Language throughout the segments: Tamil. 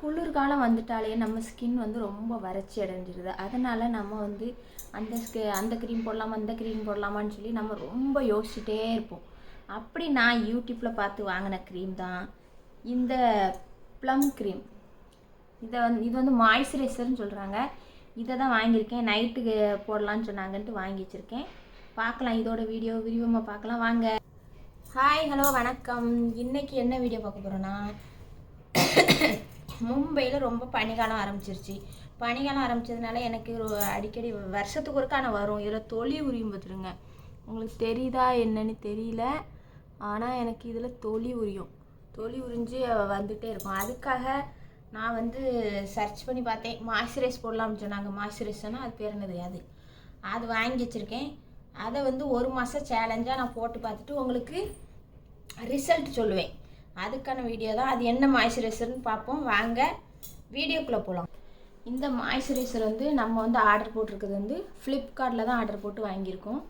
குளிர்காலம் வந்துட்டாலே நம்ம ஸ்கின் வந்து ரொம்ப வறட்சி அடைஞ்சிருது. அதனால் நம்ம வந்து அந்த ஸ்கி அந்த க்ரீம் போடலாமா அந்த க்ரீம் போடலாமான்னு சொல்லி நம்ம ரொம்ப யோசிச்சுட்டே இருப்போம். அப்படி நான் யூடியூப்பில் பார்த்து வாங்கின க்ரீம் தான் இந்த ப்ளம் க்ரீம் இதை வந்து இது வந்து மாய்ஸ்சரைசர்னு சொல்கிறாங்க இதை தான் வாங்கியிருக்கேன். நைட்டுக்கு போடலான்னு சொன்னாங்கன்ட்டு வாங்கி வச்சுருக்கேன். பார்க்கலாம் இதோட வீடியோ விரிவமாக பார்க்கலாம். வாங்க. ஹாய் ஹலோ வணக்கம். இன்றைக்கி என்ன வீடியோ பார்க்க போகிறோன்னா மும்பையில் ரொம்ப பனிக்காலம் ஆரம்பிச்சிருச்சு. பனிக்காலம் ஆரம்பிச்சதுனால எனக்கு அடிக்கடி வருஷத்துக்கு ஒருக்கான வரும் இதில் தொலி உரியும் பார்த்துருங்க உங்களுக்கு தெரியுதா என்னன்னு தெரியல. ஆனால் எனக்கு இதில் தொலி உரியும். தொலி உரிஞ்சு வந்துகிட்டே இருக்கும். அதுக்காக நான் வந்து சர்ச் பண்ணி பார்த்தேன். மாய்ஸ்சரைஸ் போடலாம்னு சொன்னாங்க. மாய்ஸ்சரைஸ்னால் அது பேர் என்னது? அது. அது வாங்கி வச்சுருக்கேன். அதை வந்து ஒரு மாதம் சேலஞ்சாக நான் போட்டு பார்த்துட்டு உங்களுக்கு ரிசல்ட் சொல்லுவேன். அதுக்கான வீடியோ தான். அது என்ன மாய்ஸ்சரைசர்னு பார்ப்போம். வாங்க வீடியோக்குள்ளே போகலாம் இந்த மாய்ஸ்சரைசர் வந்து நம்ம வந்து ஆர்டர் போட்டிருக்கிறது வந்து ஃப்ளிப்கார்ட்டில் தான் ஆர்டர் போட்டு வாங்கியிருக்கோம்.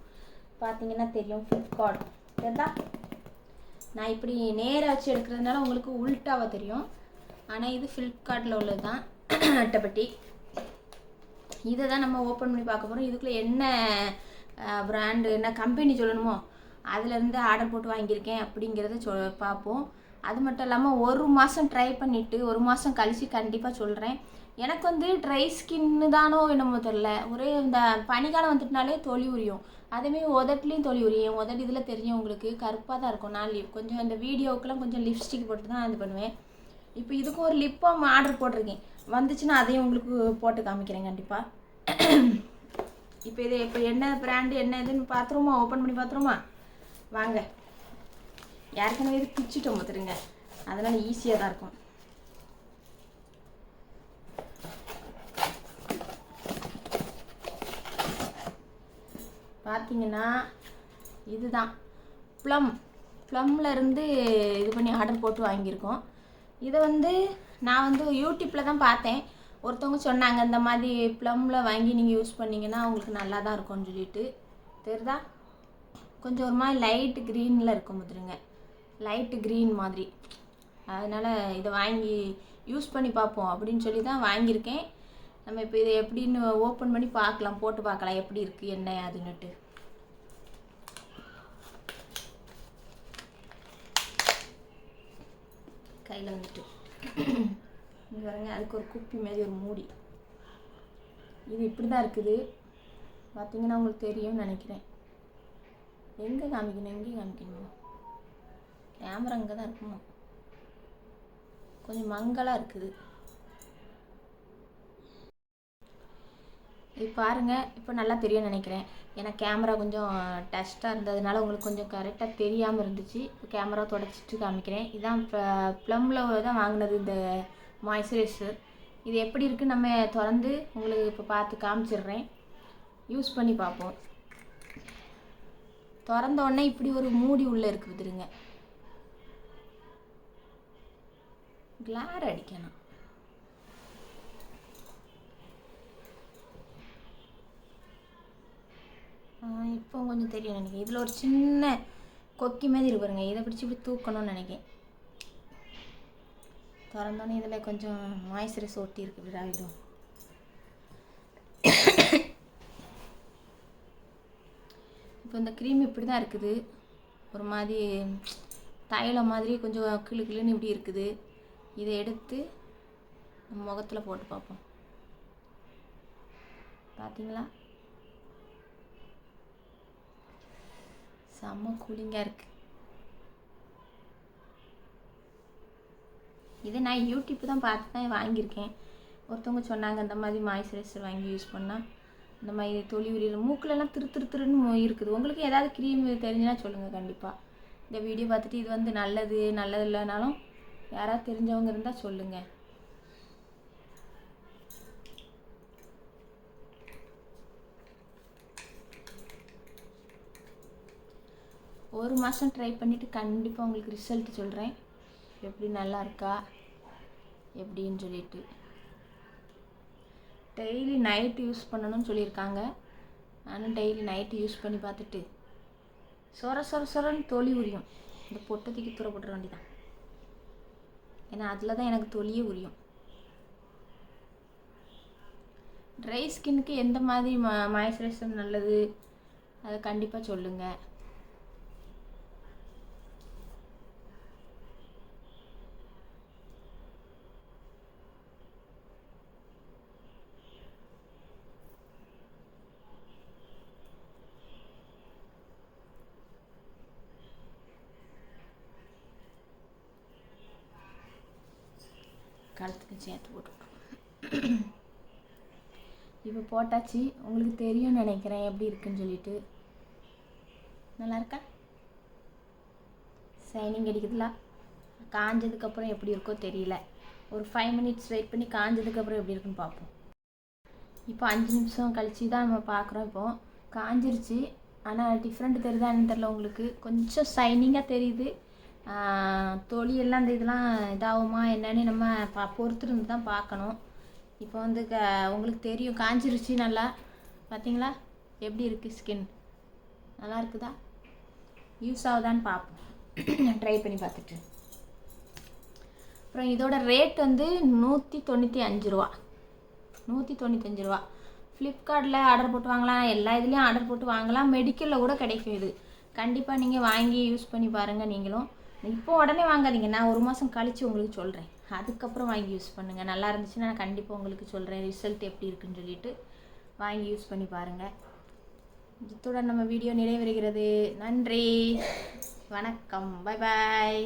பார்த்தீங்கன்னா தெரியும் ஃப்ளிப்கார்ட் தெரியுதா? நான் இப்படி நேராக வச்சு எடுக்கிறதுனால உங்களுக்கு உல்ட்டாவாக தெரியும். ஆனால் இது ஃப்ளிப்கார்ட்டில் உள்ளது தான். அட்டைப்பட்டி. இதை தான் நம்ம ஓப்பன் பண்ணி பார்க்க போகிறோம் இதுக்குள்ளே என்ன ப்ராண்டு என்ன கம்பெனி சொல்லணுமோ அதுலேருந்து ஆர்டர் போட்டு வாங்கியிருக்கேன் அப்படிங்கிறத சொ பார்ப்போம். அது மட்டும் இல்லாமல் ஒரு மாதம் ட்ரை பண்ணிவிட்டு ஒரு மாதம் கழித்து கண்டிப்பாக சொல்கிறேன் எனக்கு வந்து ட்ரை ஸ்கின்னு தானோ என்னமோ தெரில ஒரே இந்த பனிக்காலம் வந்துட்டுனாலே தொலி உரியும். அதேமாரி உதட்லேயும் தொலி உரியும். உதட்டு இதில் தெரியும் உங்களுக்கு. கருப்பாக தான் இருக்கும். நான் லிப் கொஞ்சம் இந்த வீடியோக்கெலாம் கொஞ்சம் லிப்ஸ்டிக் போட்டு தான் இது பண்ணுவேன். இப்போ இதுக்கும் ஒரு லிப் பாம் ஆர்டர் போட்டிருக்கேன். வந்துச்சுன்னா அதையும் உங்களுக்கு போட்டு காமிக்கிறேன் கண்டிப்பாக இப்போ இது இப்போ என்ன பிராண்டு என்ன இதுன்னு பார்த்துருமா ஓப்பன் பண்ணி பார்த்துருமா வாங்க. ஏற்கனவே இது பிச்சுட்டோம் பார்த்துருங்க அதனால் ஈஸியாக தான் இருக்கும். பார்த்தீங்கன்னா இதுதான். ப்ளம் ப்ளம்ல இருந்து இது பண்ணி ஆர்டர் போட்டு வாங்கியிருக்கோம். இதை வந்து நான் வந்து யூடியூப்பில் தான் பார்த்தேன். ஒருத்தவங்க சொன்னாங்க இந்த மாதிரி ப்ளம்மில் வாங்கி நீங்கள் யூஸ் பண்ணிங்கன்னா உங்களுக்கு நல்லா தான் இருக்கும்னு சொல்லிட்டு. தெரியுதா? கொஞ்சம் ஒரு மாதிரி லைட் க்ரீனில் இருக்கும் பார்த்துருங்க லைட்டு க்ரீன் மாதிரி. அதனால் இதை வாங்கி யூஸ் பண்ணி பார்ப்போம் அப்படின்னு சொல்லி தான் வாங்கியிருக்கேன். நம்ம இப்போ இதை எப்படின்னு ஓப்பன் பண்ணி பார்க்கலாம் போட்டு பார்க்கலாம். எப்படி இருக்குது என்ன அதுன்னுட்டு. கையில் வந்துட்டு. இங்கே பாருங்க அதுக்கு ஒரு குப்பி மாதிரி ஒரு மூடி. இது இப்படி தான் இருக்குது. பார்த்தீங்கன்னா உங்களுக்கு தெரியும்னு நினைக்கிறேன். எங்கே காமிக்கணும் எங்கேயும் காமிக்கணுமா? கேமரா இங்கே தான் இருக்குமா? கொஞ்சம் மங்கலாக இருக்குது. இது பாருங்கள் இப்போ நல்லா தெரியும்னு நினைக்கிறேன். ஏன்னா கேமரா கொஞ்சம் டஸ்ட்டாக இருந்ததுனால உங்களுக்கு கொஞ்சம் கரெக்டாக தெரியாமல் இருந்துச்சு. இப்போ கேமரா தொடச்சிட்டு காமிக்கிறேன். இதான் ப்ளம்மில் தான் வாங்கினது இந்த மாய்ஸ்சரைசர் இது எப்படி இருக்குது நம்ம திறந்து உங்களுக்கு இப்போ பார்த்து காமிச்சிடுறேன். யூஸ் பண்ணி பார்ப்போம். திறந்த உடனே இப்படி ஒரு மூடி உள்ளே இருக்குது பார்த்துருங்க கிளார் அடிக்கணும் இப்போ கொஞ்சம் தெரியும் நினைக்கிறேன். இதில் ஒரு சின்ன கொக்கி மாதிரி இருக்கு பாருங்க. இதை பிடிச்சி இப்படி தூக்கணும்னு நினைக்கிறேன். திறந்தோன்னே இதில் கொஞ்சம் மாய்ஸ்சரைஸ் ஒட்டி இருக்கு இப்படி ஆகிடும் இப்போ இந்த க்ரீம் இப்படி தான் இருக்குது. ஒரு மாதிரி தைலம் மாதிரி கொஞ்சம் கிளு கிளுன்னு இப்படி இருக்குது. இதை எடுத்து நம்ம முகத்தில் போட்டு பார்ப்போம். பார்த்தீங்களா செம்ம கூலிங்காக இருக்கு. இதை நான் யூடியூப் தான் பார்த்து தான் வாங்கியிருக்கேன். ஒருத்தவங்க சொன்னாங்க இந்த மாதிரி மாய்ஸ்சரைசர் வாங்கி யூஸ் பண்ணால் இந்த மாதிரி தொலி உரியல் மூக்கிலலாம் திரு திரு திருன்னு இருக்குது. உங்களுக்கு ஏதாவது க்ரீம் தெரிஞ்சுன்னா சொல்லுங்கள் கண்டிப்பாக இந்த வீடியோ பார்த்துட்டு இது வந்து நல்லது நல்லது இல்லைனாலும் யாராவது தெரிஞ்சவங்க இருந்தால் சொல்லுங்கள் ஒரு மாதம் ட்ரை பண்ணிவிட்டு கண்டிப்பாக உங்களுக்கு ரிசல்ட் சொல்கிறேன் எப்படி நல்லா இருக்கா? எப்படின்னு சொல்லிட்டு. டெய்லி நைட்டு யூஸ் பண்ணணும்னு சொல்லியிருக்காங்க. நானும் டெய்லி நைட்டு யூஸ் பண்ணி பார்த்துட்டு. சொர சொர சொரன்னு தொலி உரியும். இந்த பொட்டத்துக்கு தூக்கி தூர போட்டுற வேண்டியதான் ஏன்னா அதில் தான் எனக்கு தொலியே உரியும் ட்ரை ஸ்கின்னுக்கு எந்த மாதிரி மா மாய்ஸ்சரைசர் நல்லது? அதை கண்டிப்பாக சொல்லுங்கள் கழுத்துக்கு சேர்த்து போட்டு இப்போ போட்டாச்சு. உங்களுக்கு தெரியும்னு நினைக்கிறேன். எப்படி இருக்குன்னு சொல்லிட்டு. நல்லா இருக்கா? சைனிங் அடிக்குதுல? காஞ்சதுக்கப்புறம் எப்படி இருக்கோ தெரியல. ஒரு ஃபைவ் மினிட்ஸ் வெயிட் பண்ணி காஞ்சதுக்கப்புறம் எப்படி இருக்குன்னு பார்ப்போம். இப்போ அஞ்சு நிமிஷம் கழிச்சு தான் நம்ம பார்க்குறோம் இப்போ. காஞ்சிருச்சு. ஆனால் டிஃப்ரெண்ட் தெரியுதான்னு தெரில உங்களுக்கு. கொஞ்சம் ஷைனிங்காக தெரியுது. தொலியெல்லாம் அந்த இந்த இதெல்லாம் இதாகுமா? என்னன்னு நம்ம பா பொறுத்திருந்து தான் பார்க்கணும். இப்போ வந்து க உங்களுக்கு தெரியும். காஞ்சிருச்சு நல்லா. பார்த்தீங்களா எப்படி இருக்குது ஸ்கின் நல்லா இருக்குதா? யூஸ் ஆகுதான்னு பார்ப்போம். ட்ரை பண்ணி பார்த்துட்டு. அப்புறம் இதோட ரேட் வந்து நூற்றி தொண்ணூற்றி அஞ்சு ரூபா. நூற்றி தொண்ணூத்தஞ்சு ரூபா. ஃப்ளிப்கார்ட்டில் ஆர்டர் போட்டு வாங்கலாம். எல்லா இதுலேயும் ஆர்டர் போட்டு வாங்கலாம். மெடிக்கலில் கூட கிடைக்கும் இது. கண்டிப்பாக நீங்கள் வாங்கி யூஸ் பண்ணி பாருங்கள் நீங்களும். இப்போ உடனே வாங்காதீங்க. நான் ஒரு மாதம் கழித்து உங்களுக்கு சொல்கிறேன் அதுக்கப்புறம் வாங்கி யூஸ் பண்ணுங்கள் நல்லா இருந்துச்சுன்னா நான் கண்டிப்பாக உங்களுக்கு சொல்கிறேன் ரிசல்ட் எப்படி இருக்குன்னு சொல்லிட்டு வாங்கி யூஸ் பண்ணி பாருங்கள் இத்துடன் நம்ம வீடியோ நிறைவேறுகிறது நன்றி. வணக்கம். Bye bye